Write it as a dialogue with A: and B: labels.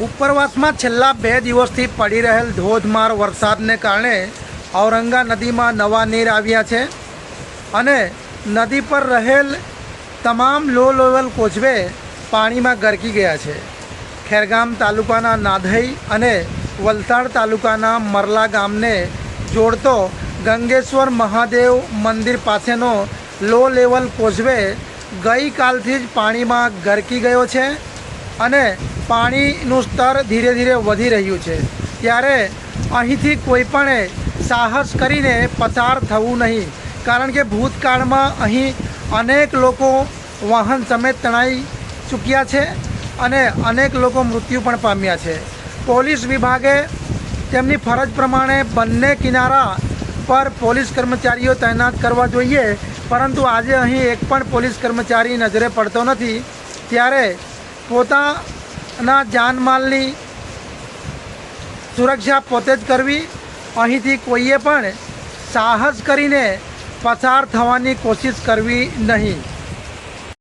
A: ઉપરવાસમાં છેલ્લા બે દિવસથી પડી રહેલ ધોધમાર વરસાદને કારણે ઔરંગા નદીમાં નવા નીર આવ્યા છે અને નદી પર રહેલ તમામ લો લેવલ કોચવે પાણીમાં ગરકી ગયા છે. ખેરગામ તાલુકાના નાધઈ અને વલસાડ તાલુકાના મરલા ગામને જોડતો ગંગેશ્વર મહાદેવ મંદિર પાસેનો લો લેવલ કોચવે ગઈકાલથી જ પાણીમાં ગરકી ગયો છે. અને પાણીનું સ્તર ધીરે ધીરે વધી રહ્યું છે. ત્યારે અહીંથી કોઈપણે સાહસ કરીને પસાર થવું નહીં. કારણ કે ભૂતકાળમાં અહીં અનેક લોકો વાહન સમેત તણાઈ ચૂક્યા છે અને અનેક લોકો મૃત્યુ પણ પામ્યા છે. પોલીસ વિભાગે તેમની ફરજ પ્રમાણે બંને કિનારા પર પોલીસ કર્મચારીઓ તૈનાત કરવા જોઈએ. પરંતુ આજે અહીં એક પણ પોલીસ કર્મચારી નજરે પડતો નથી. ત્યારે પોતાના જાનમાલની સુરક્ષા પોતે જ કરવી. અહીંથી કોઈએ પણ સાહસ કરીને પસાર થવાની કોશિશ કરવી નહીં.